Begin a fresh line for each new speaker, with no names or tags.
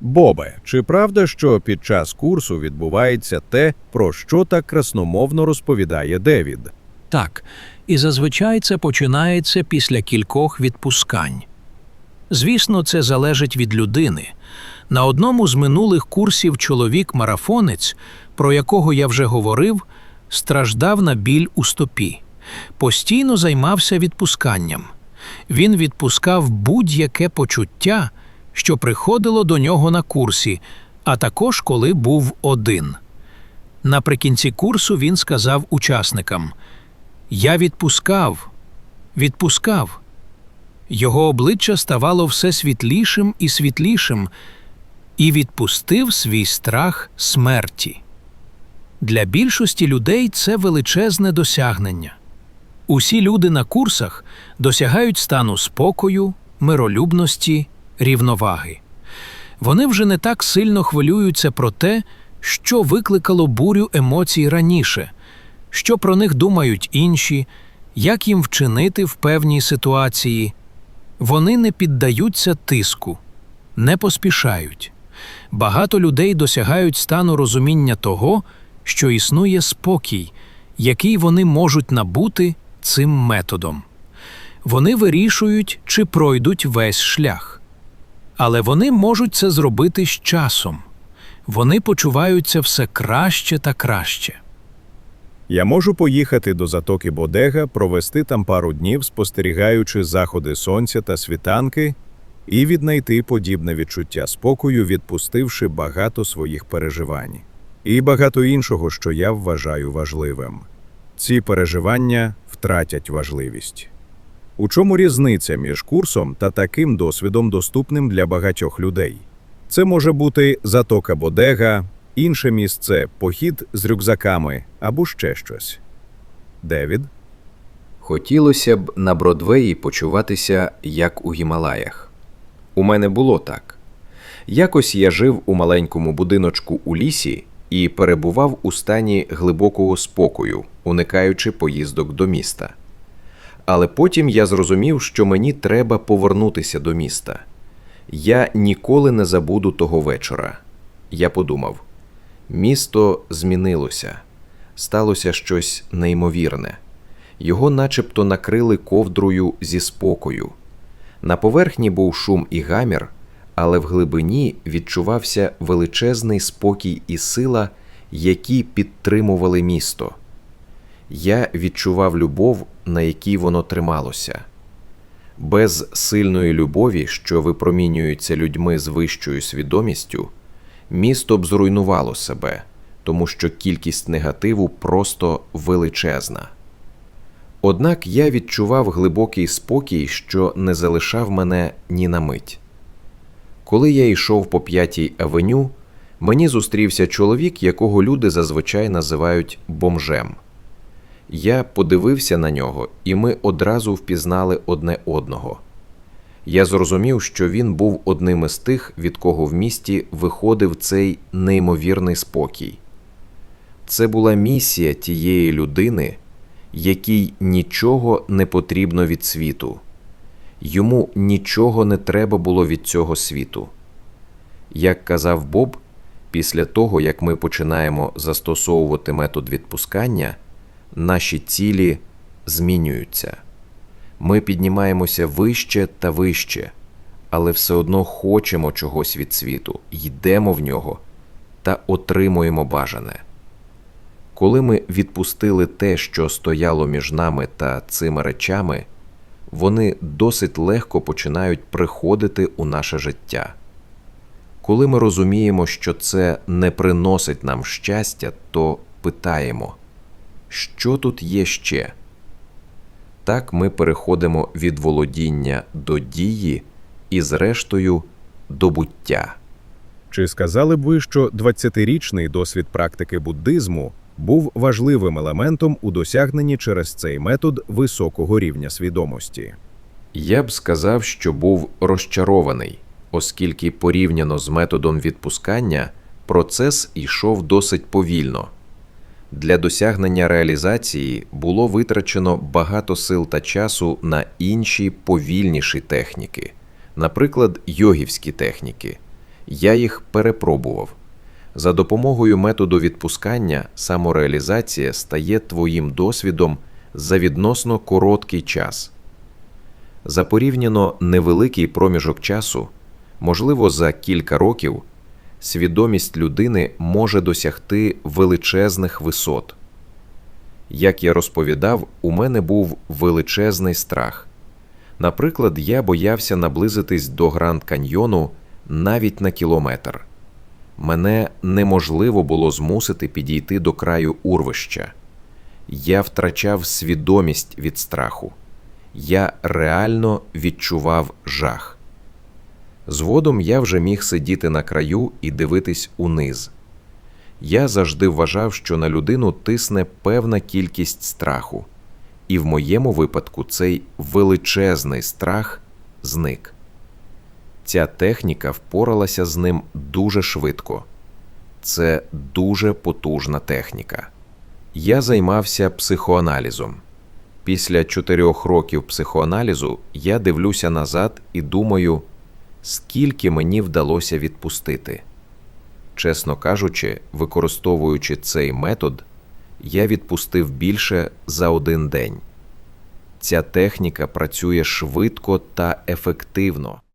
Бобе, чи правда, що під час курсу відбувається те, про що так красномовно розповідає Девід?
Так, і зазвичай це починається після кількох відпускань. Звісно, це залежить від людини. На одному з минулих курсів чоловік-марафонець, про якого я вже говорив, страждав на біль у стопі, постійно займався відпусканням. Він відпускав будь-яке почуття, що приходило до нього на курсі, а також коли був один. Наприкінці курсу він сказав учасникам: Я відпускав, відпускав. Його обличчя ставало все світлішим і світлішим, і відпустив свій страх смерті. Для більшості людей це величезне досягнення. Усі люди на курсах досягають стану спокою, миролюбності, рівноваги. Вони вже не так сильно хвилюються про те, що викликало бурю емоцій раніше, що про них думають інші, як їм вчинити в певній ситуації. Вони не піддаються тиску, не поспішають. Багато людей досягають стану розуміння того, що існує спокій, який вони можуть набути цим методом. Вони вирішують, чи пройдуть весь шлях. Але вони можуть це зробити з часом. Вони почуваються все краще та краще.
Я можу поїхати до затоки Бодега, провести там пару днів, спостерігаючи заходи сонця та світанки, і віднайти подібне відчуття спокою, відпустивши багато своїх переживань. І багато іншого, що я вважаю важливим. Ці переживання втратять важливість. У чому різниця між курсом та таким досвідом, доступним для багатьох людей? Це може бути затока Бодега, інше місце похід з рюкзаками або ще щось. Девід?
Хотілося б на Бродвеї почуватися як у Гімалаях. У мене було так. Якось я жив у маленькому будиночку у лісі і перебував у стані глибокого спокою, уникаючи поїздок до міста. Але потім я зрозумів, що мені треба повернутися до міста. Я ніколи не забуду того вечора. Я подумав: місто змінилося, сталося щось неймовірне. Його начебто накрили ковдрою зі спокою. На поверхні був шум і гамір, але в глибині відчувався величезний спокій і сила, які підтримували місто. Я відчував любов, на якій воно трималося. Без сильної любові, що випромінюється людьми з вищою свідомістю, місто б зруйнувало себе, тому що кількість негативу просто величезна. Однак я відчував глибокий спокій, що не залишав мене ні на мить. Коли я йшов по п'ятій авеню, мені зустрівся чоловік, якого люди зазвичай називають бомжем. Я подивився на нього, і ми одразу впізнали одне одного. Я зрозумів, що він був одним із тих, від кого в місті виходив цей неймовірний спокій. Це була місія тієї людини, якій нічого не потрібно від світу, йому нічого не треба було від цього світу. Як казав Боб, після того, як ми починаємо застосовувати метод відпускання, наші цілі змінюються. Ми піднімаємося вище та вище, але все одно хочемо чогось від світу, йдемо в нього та отримуємо бажане. Коли ми відпустили те, що стояло між нами та цими речами, вони досить легко починають приходити у наше життя. Коли ми розуміємо, що це не приносить нам щастя, то питаємо, що тут є ще? Так ми переходимо від володіння до дії і, зрештою, до буття.
Чи сказали б ви, що 20-річний досвід практики буддизму був важливим елементом у досягненні через цей метод високого рівня свідомості?
Я б сказав, що був розчарований, оскільки порівняно з методом відпускання процес йшов досить повільно. Для досягнення реалізації було витрачено багато сил та часу на інші повільніші техніки, наприклад, йогівські техніки, Я їх перепробував. За допомогою методу відпускання самореалізація стає твоїм досвідом за відносно короткий час. За порівняно невеликий проміжок часу, можливо, за кілька років, свідомість людини може досягти величезних висот. Як я розповідав, у мене був величезний страх. Наприклад, я боявся наблизитись до Гранд Каньйону навіть на кілометр. Мене неможливо було змусити підійти до краю урвища. Я втрачав свідомість від страху. Я реально відчував жах. Згодом я вже міг сидіти на краю і дивитись униз. Я завжди вважав, що на людину тисне певна кількість страху, і в моєму випадку цей величезний страх зник. Ця техніка впоралася з ним дуже швидко. Це дуже потужна техніка. Я займався психоаналізом. Після чотирьох років психоаналізу я дивлюся назад і думаю, скільки мені вдалося відпустити. Чесно кажучи, використовуючи цей метод, я відпустив більше за один день. Ця техніка працює швидко та ефективно.